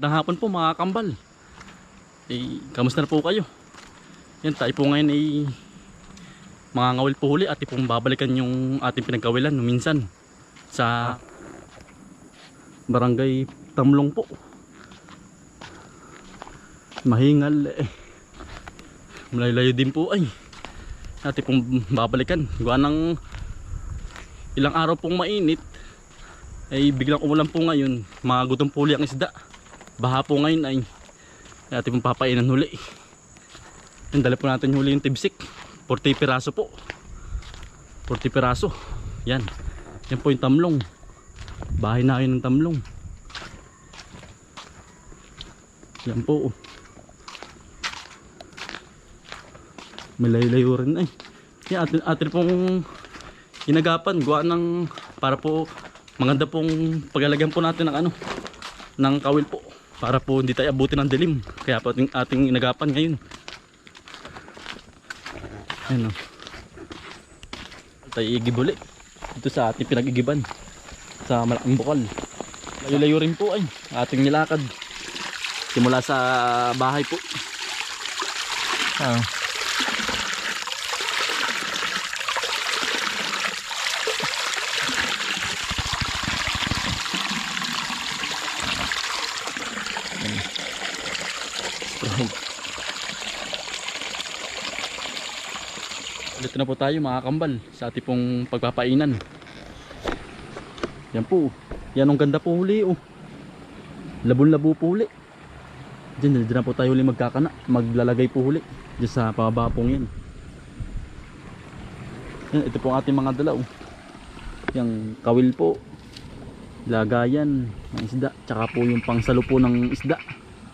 Magandang hapon po mga kambal. Eh, kamusta na po kayo? Yan, tayo po ngayon ay mga ngawil po huli at pong babalikan yung ating pinagkawilan minsan sa barangay Tamlong po. Mahingal eh. Malayo-layo din po ay. Ating pong babalikan. Gawa ng ilang araw pong mainit ay biglang umulan po ngayon. Mga gutom po ang isda. Baha po ngayon ay natin pong papainan huli. Yan, dala po natin huli yung tibsik. 40 piraso po. 40 piraso. Yan. Yan po yung tamlong. Bahay na kayo ng tamlong. Yan po. May layo-layo rin ay. Yan, atin, atin pong inagapan. Gawa ng para po maganda pong paglalagyan po natin ng ano ng kawil po para po hindi tayo abutin ng dilim. Kaya po ating, ating inagapan ngayon. Ayun o tayo igib uli. Ito sa ating pinagigiban. Sa malaking bukal. Layo-layo rin po ay. Ating nilakad. Simula sa bahay po. Ah. Dito na po tayo mga kambal sa ating pagpapainan. Yan po. Yan ang ganda po huli oh. Labon-labo po huli. Diyan, diyan na po tayo huli magkakana. Maglalagay po huli. Diyan sa pababa pong yan. Yan, ito po ang ating mga dala oh. Yung kawil po. Lagayan ng isda. Tsaka po yung pangsalo po ng isda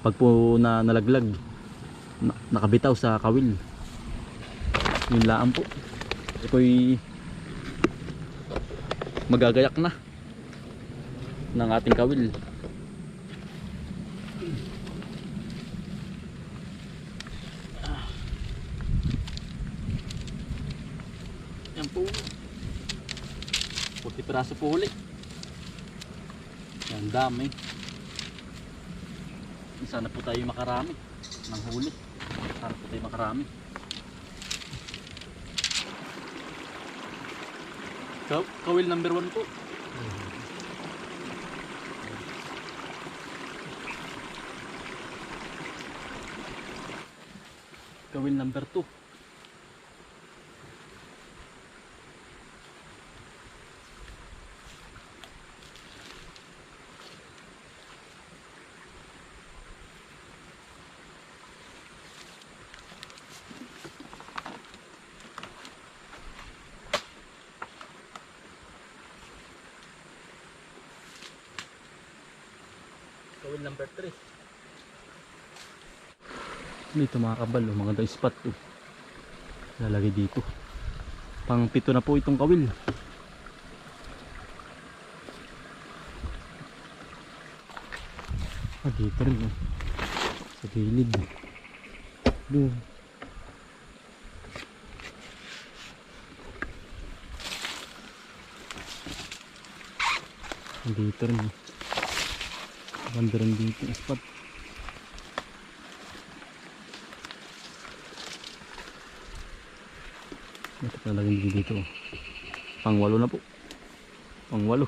pag po na nalaglag na, nakabitaw sa kawil yun laan po. Ito'y magagayak na ng ating kawil. Yan po. 40 piraso po huli. Yan dami. Sana po tayo makarami ng huli. Sana po tayo makarami Kaw kawil number 1 po. Kawil number 2 Kawil number 3. Dito mga kabal, oh, mga daw spot oh. Lalagay dito. Pang pito na po itong kawil. Ah, dito rin oh. Sa gilid. Doon. Dito rin oh. Ganda rin dito spot. Ito pala lagyan dito. oh. Pangwalo na po. Pangwalo.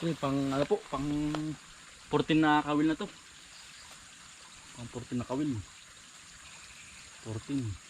Ito pang ano po, pang 14 na kawil na to. Pang 14 na kawil. 14.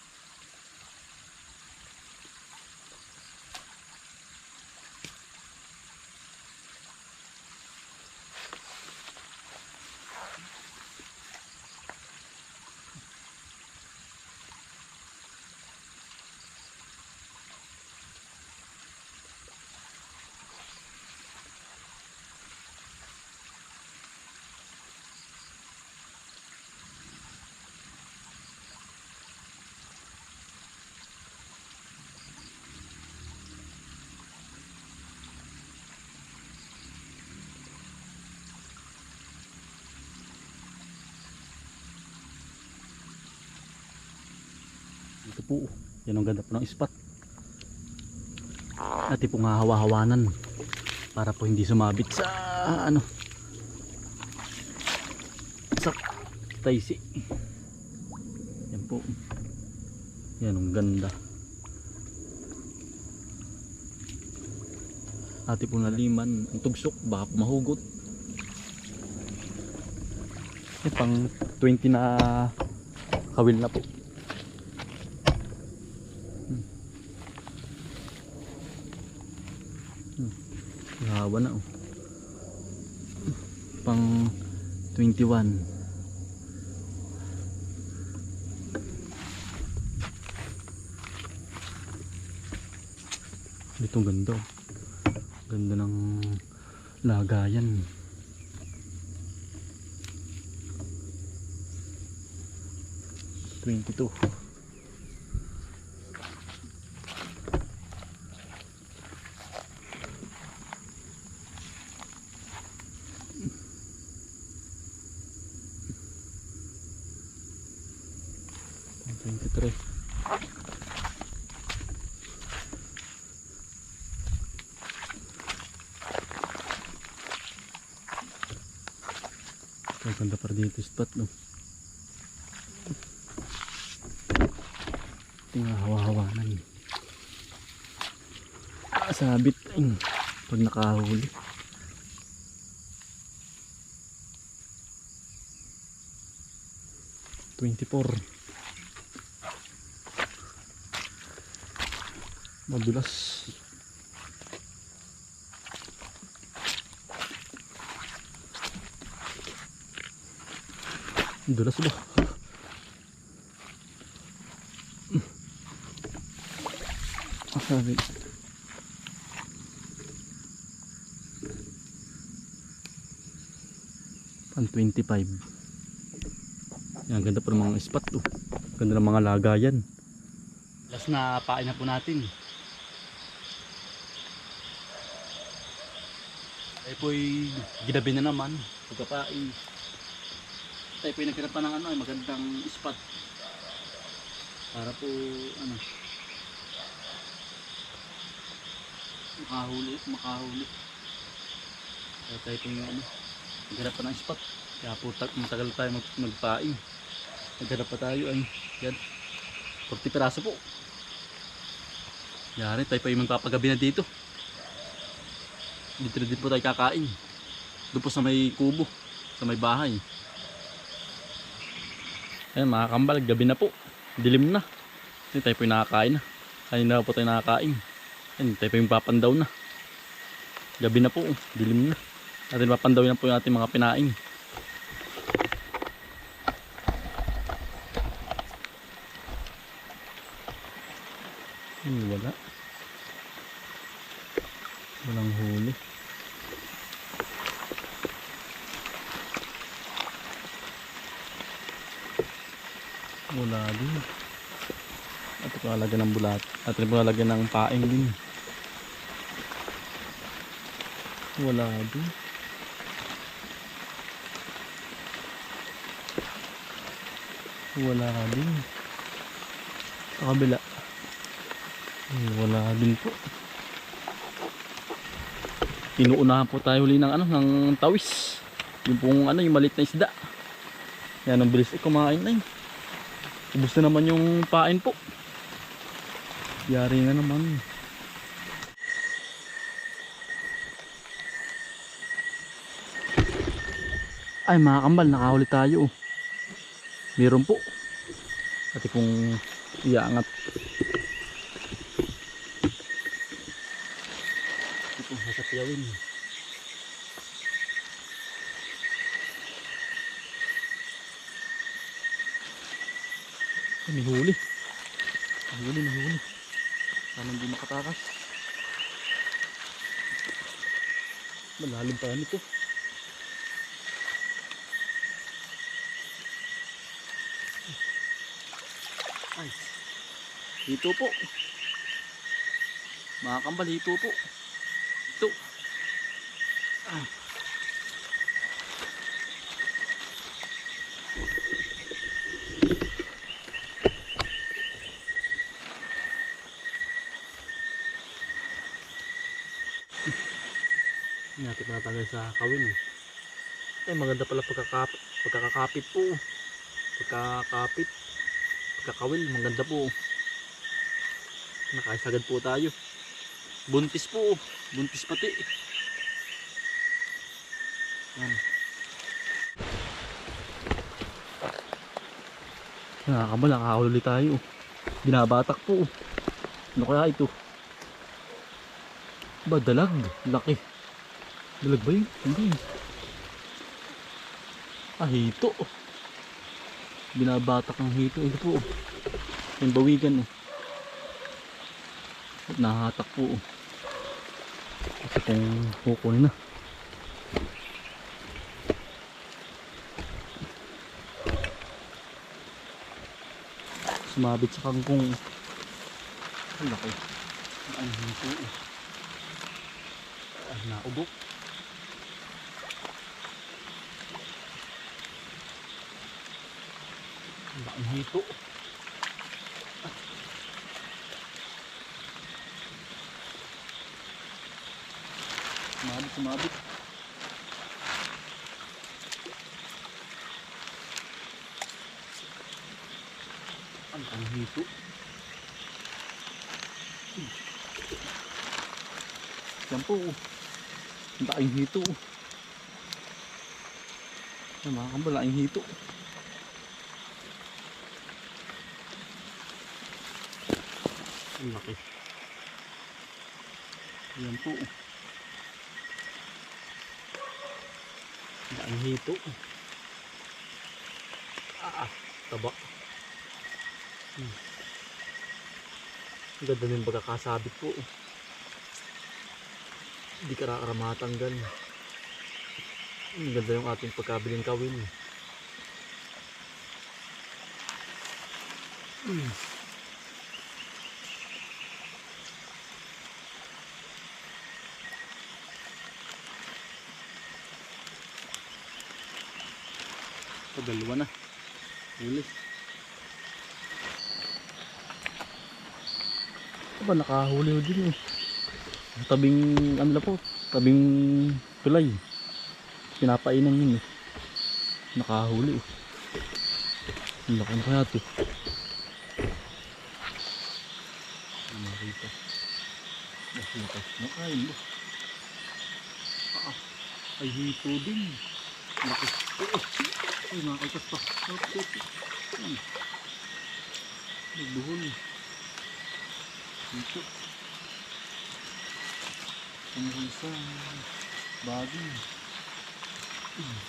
Ito po. Yan ang ganda po ng spot. At pong hahawa-hawanan para po hindi sumabit sa ano? Bagsak taisi. Yan po. Yan ang ganda. Ati po naliman ang tugsok baka po mahugot. Eh, pang 20 na kawil na po 21 itong ganda oh. ganda ng lagayan Twenty two. 23 ang ganda pa dito spot no? Tingnan hawa-hawa nang ah, sabit ay, pag nakahuli. Twenty-four. Madulas. Dulas ba? Ah, sabi. Pan 25. Yan, ganda pa ng mga spot to. Ganda ng mga lagayan. Last na pain na po natin. Ay po'y ginabi na naman. Pagkapain. Tayo po yung naghanap pa ng ano, magandang spot. Para po, ano, makahuli, makahuli. Kaya tayo po yung ano, naghanap pa ng spot. Kaya po tag, matagal tayo mag, magpaing. Naghanap pa tayo ay, yan. 40 piraso po. Yari, tayo pa magpapagabi na dito. Dito na din po tayo kakain. Doon po sa may kubo, sa may bahay. Ayan mga kambal, gabi na po. Dilim na. Hindi tayo po yung nakakain na. Kanina po tayo nakakain. Ayan, tayo po yung papandaw na. Gabi na po, dilim na. Atin papandaw na po yung ating mga pinain. Hmm, wala. Walang huli. Wala din. At ito lalagyan At ito lalagyan ng paing din. Wala din. Wala din. Sa kabila. Eh, Wala din po. Inuunahan po tayo uli ng ano, ng tawis. Yung pong ano, yung malit na isda. Yan ang bilis eh, kumain na yun. Ubus na naman yung pain po. Yari na naman. Ay mga kambal, nakahuli tayo. Meron po. Ati pong iangat. Ito pong sasapiyawin. Ay, may huli. May huli, may huli. Sana hindi makatakas. Malalim pa yan ito. Ay. Dito po. Mga kambal, dito po. Ito. Ah. Patanggal sa kawin eh. Ay, maganda pala pagkakap pagkakakapit po. Pagkakapit. Pagkakawil, maganda po. Nakaisagad po tayo. Buntis po. Buntis pati. Yan. Nakakabal, nakakahuli tayo. Binabatak po. Ano kaya ito? Ba, dalag. Laki. Dalag ba yun? Hindi. Ah, hito. Binabatak ng hito. Ito po. Yung bawigan eh. At nahatak po. Kasi kung kukunin na. Sumabit sa kangkong. Ang laki. Ang hito eh. Ay, naubok. Ang laking hito. Sumabit, sumabit. Ang laking hito. Yan po. Ang laking hito. Ay, mga kambal, laking hito. Ang laki. Yan po. Ang hito. Ah, ah, taba. Hmm. Ganda ng pagkakasabit po. Hindi karakara matanggal. Ang ganda yung ating pagkabiling kawin. Hmm. Ito, dalawa na. Huli. Ito ba, nakahuli ho din eh. Tabing, ano na po, tabing tulay. Pinapainan yun eh. Nakahuli eh. Ang laki kaya ito. Rito? Mas laki. Nakain mo. Ah, ay hito din. Laki. Oo. Ay, nakakaitas pa. Tapos, Ay. Nagbuhol. Dito. Tumuhol sa bagi. Hmm.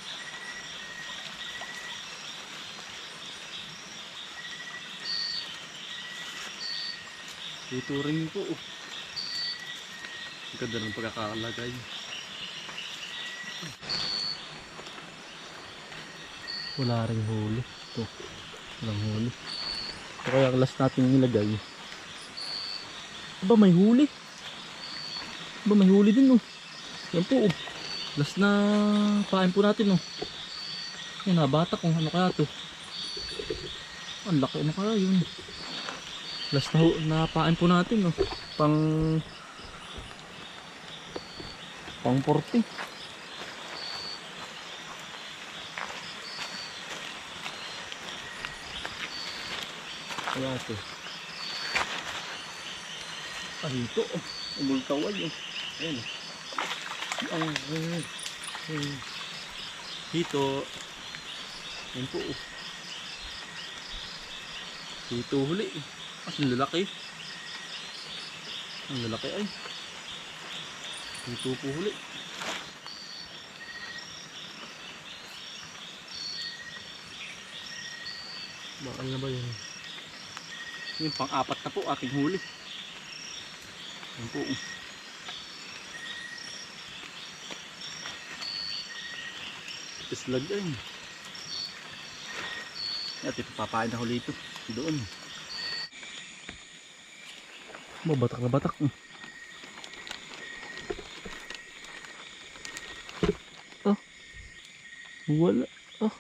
Dito rin po. Ang ganda ng pagkakalagay. Wala rin huli. Ito. Walang huli. Ito kaya last natin nilagay. Aba may huli. Aba may huli din oh. Yan po oh. Last na pain po natin oh. Yan nabata kung ano kaya to. Ang laki ano kaya yun. Last na, na pain po natin oh. Pang pang 40. Kaya ito. Ah, dito. Oh. Umultawal yun. Ayan. oh. Ang, ang, ang. Dito. Ayan po. oh. Dito huli. Ah, ang lalaki. Ang lalaki ay. Dito po huli. Bakal na ba yun? Yung pang-apat na po ating huli. Yan po. Islag yan. At ito papain na huli ito. Doon. Mabatak na batak. Oh. Wala. Oh.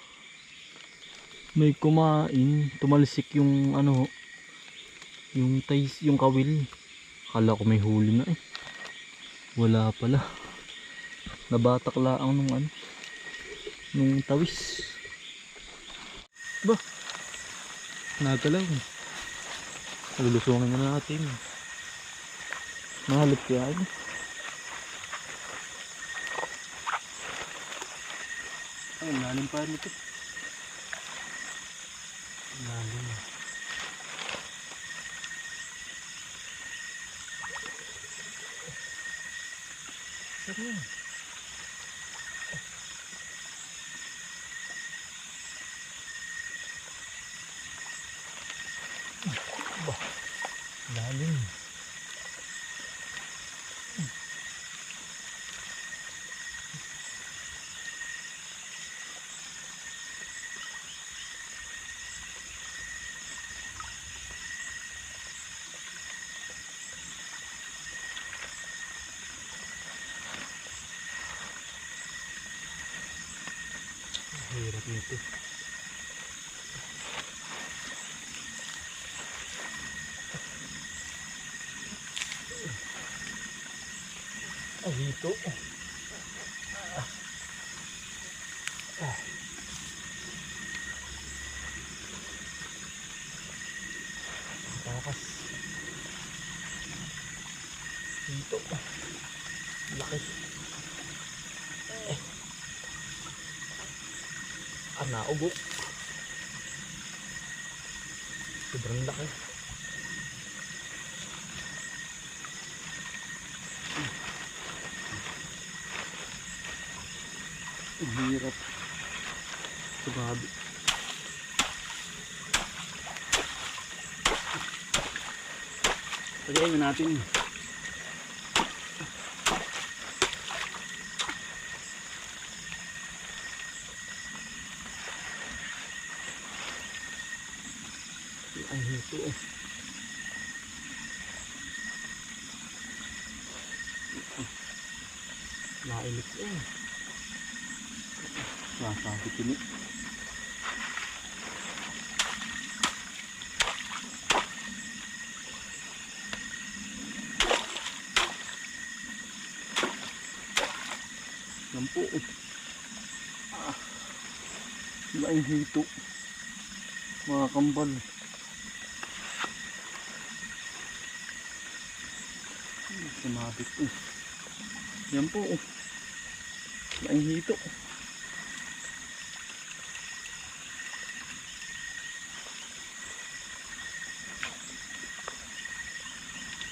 May kumain. Tumalsik yung ano yung tais, yung kawil. Akala ko may huli na eh. Wala pala. Nabatak laang nung ano. nung tawis. Ba? Nagalaw. Lulusungin na natin. Mahalip yan. Ay, lalim pa rin ito. Lalim. Sarap yan. Lalim. Dito. Takas. Dito. Laki. Eh. Naubok. Sobrang laki. Ang hirap. Grabe. Tagayin na natin. Ay, oh. Nailit eh. Nasabi kini. Yan po. oh. Ah. Laing hito. Mga kambal. Hmm, Eh. Yan po. oh. Laing hito.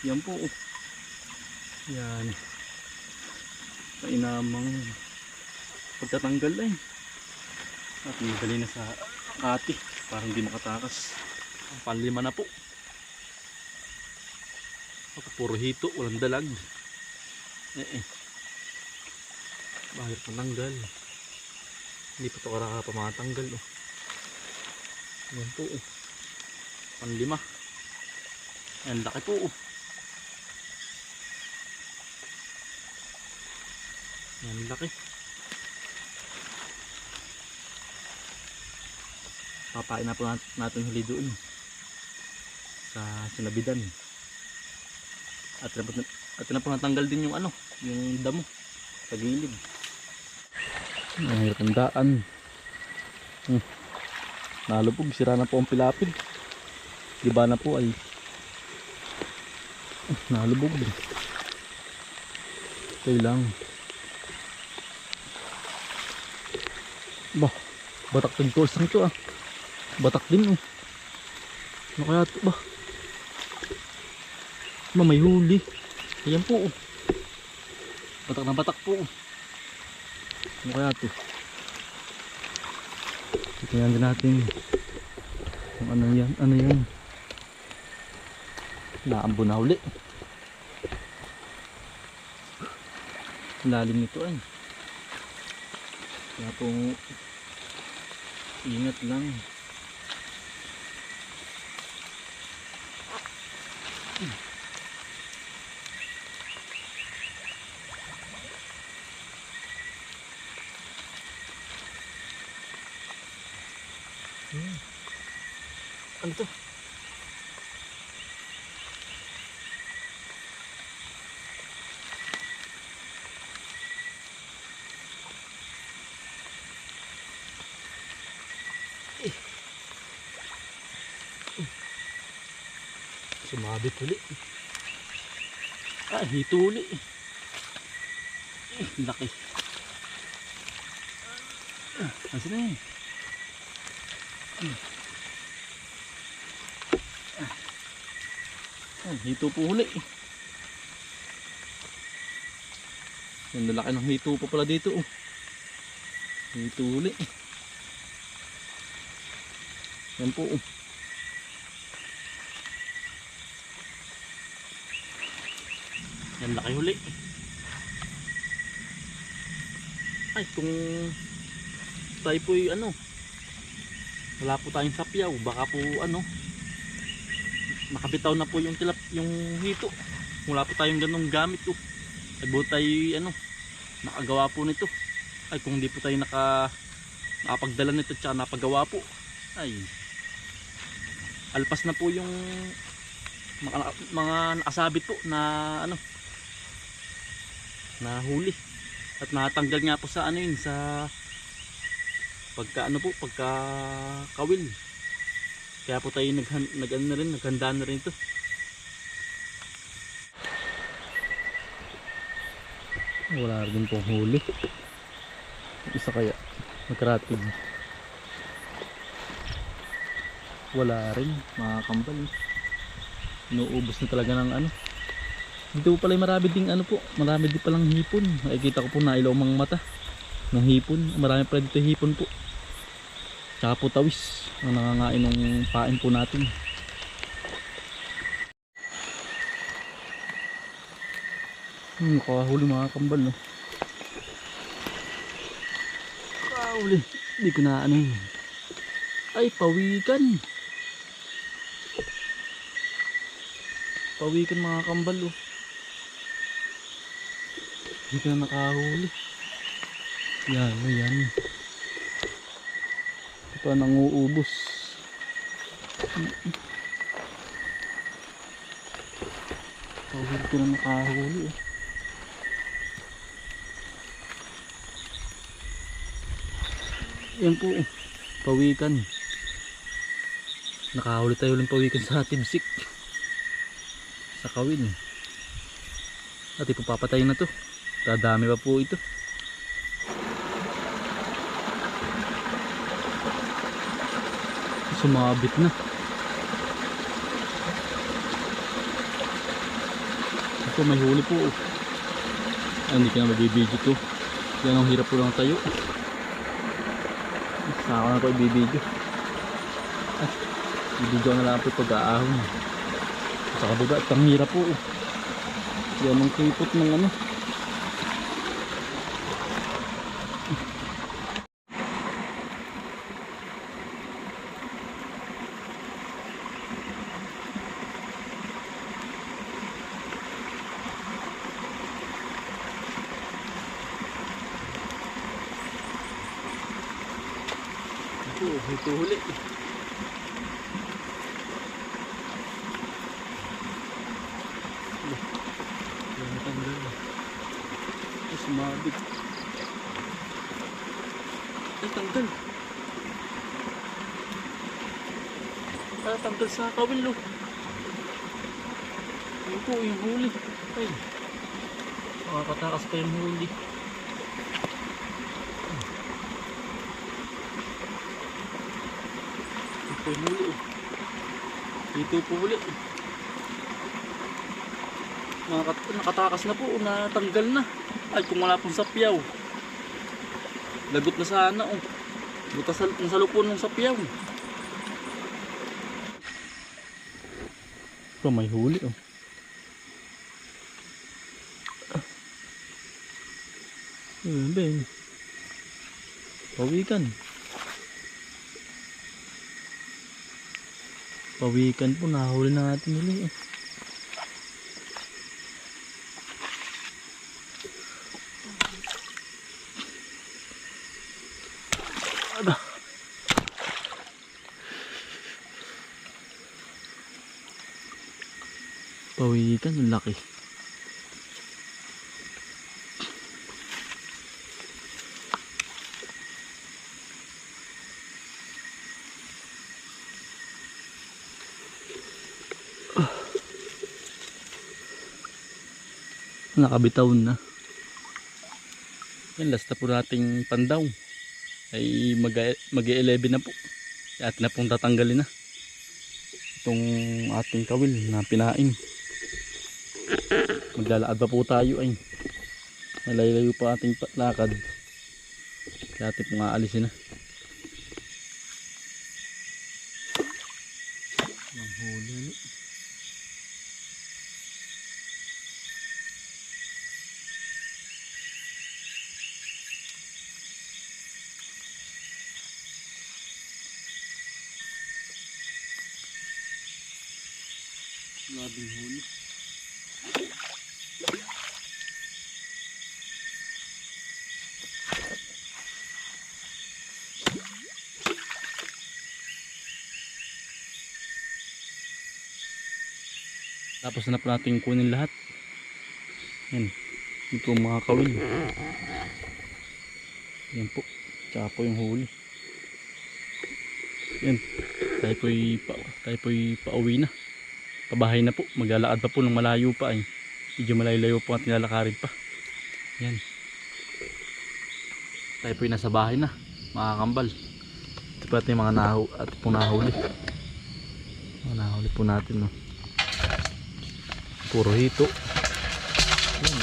Yan po. oh. Yan. Painamang pagtatanggal eh. At dali na sa kati. Parang di makatakas. Panlima na po. Ako puro hito. Walang dalag. Eh eh. Bahir pananggal. Hindi pa ito karaka pamatanggal. Oh. Yan po. Oh. Panlima. Ang laki po. Oh. Yan laki. Papain na po nat- natin huli doon. Sa sinabidan. At po, at na po natanggal din yung ano, yung damo sa gilid. Ang hirap ng daan. Hmm. Nalubog, sira na po ang pilapid. Diba na po ay Hmm, nalubog din. Okay lang. Bah, batak din tools lang to ah. Batak din oh. Ano kaya to ba? Ma, huli. Ayan po oh. Batak na batak po oh. Ano kaya to? Tingnan din natin. Ano yan, ano yan. Naambo na uli. Lalim nito ay. Kaya po ingat lang. Hmm. Ano to? Eh. Sumabit ulit. Ah, hito ulit. Eh, laki. Ah, asan na yun? Ah, hito po huli. Ang lalaki ng hito pa pala dito. Oh. Hito huli. Yan po. Oh. Yan laki huli. Ay, kung tayo po ano, wala po tayong sapyaw, baka po ano, nakabitaw na po yung tilap, yung hito. Wala po tayong ganong gamit oh. Ay, buti tayo ano, nakagawa po nito. Ay, kung hindi po tayo naka, nakapagdala nito at saka napagawa po. Ay, alpas na po yung mga, mga nakasabit po na ano, na huli at natanggal nga po sa ano yun sa pagka ano po pagka kawil. Kaya po tayo nag, nag ano na rin naghanda na rin ito wala rin pong huli. Isa kaya magkaratig wala rin mga kambal. Inuubos na talaga ng ano. Dito po pala marami ding ano po. Marami din palang hipon. Nakikita ko po na ilaw mga mata. Ng hipon. Marami pala dito hipon po tsaka po tawis ang nangangain ng pain po natin. Hmm, nakahuli mga kambal no? Nakahuli hindi ko na ano ay pawikan. Pawikan mga kambal oh. Hindi ka na nakahuli. Yan, yan. Pa nanguubos. Pahuli ko na nakahuli eh. Yan po, oh. pawikan. Nakahuli tayo ulit pawikan sa tibsik. Sa kawin. At ipapapatayin na to. Dadami pa po ito. Sumabit na. Ito may huli po. Ay, hindi ka na mabibidyo to. Yan ang hirap po lang tayo. Saka na po ibibidyo. Ay, ibidyo na lang po pag-aahon. Sa kababa, at ang hirap po. Yan ang kipot ng ano. Ito, ito huli. Yan natanggal. Ay, sumabit. Ay, tanggal. Ay, tanggal sa kawil. Ayun po, yung huli. Ay. Makakatakas pa yung huli. Ito yung huli, oh. Ito po huli. Nakat nakatakas na po, natanggal na. Ay, kung wala pong sapyaw. Lagot na sana, oh. Butas sa, nasa lupon ng sapyaw. Ito, may huli, oh. Ayun, Ben. Pawikan. Pawikan po, nahuli na natin ulit. Eh. Pawikan, ang laki. Ah. Na. Yan, last na po nating pandaw. Ay mag-11 na po. At na pong tatanggalin na. Itong ating kawil na pinain. Maglalaad pa po tayo ay. Malaylayo pa ating lakad. Kaya ating pong aalisin na. Ang huli ulit. Huli. Tapos na po natin kunin lahat. Yan. Po mga kawil. Yan po. Tsaka po yung huli. Yan. Tayo po'y, pa, tayo po'y pauwi na. Pabahay na po. Maglalakad pa po ng malayo pa ay. Medyo malayo po ang tinalakarin pa. Yan. Tayo po'y nasa bahay na. Mga kambal. Ito pa ito yung mga nahu at po nahuli. Mga nahuli po natin no. Puro hito. Yan.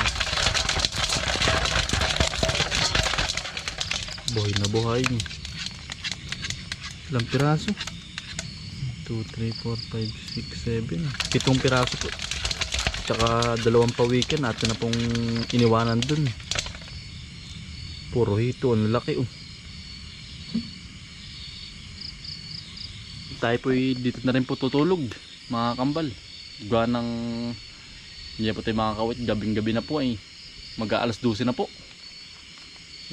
Buhay na buhay. Ilang piraso? 2, 3, 4, 5, 6, 7 Pitong piraso po Tsaka dalawang pawikan natin na pong iniwanan dun Puro hito, ang laki oh Tayo po dito na rin po tutulog Mga kambal Gawa ng Hindi na po tayo makakawit. Gabing gabi na po ay Mag aalas 12 na po.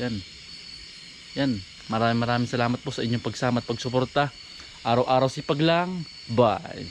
Yan. Yan. Maraming maraming salamat po sa inyong pagsama at pagsuporta. Araw-araw sipag lang. Bye.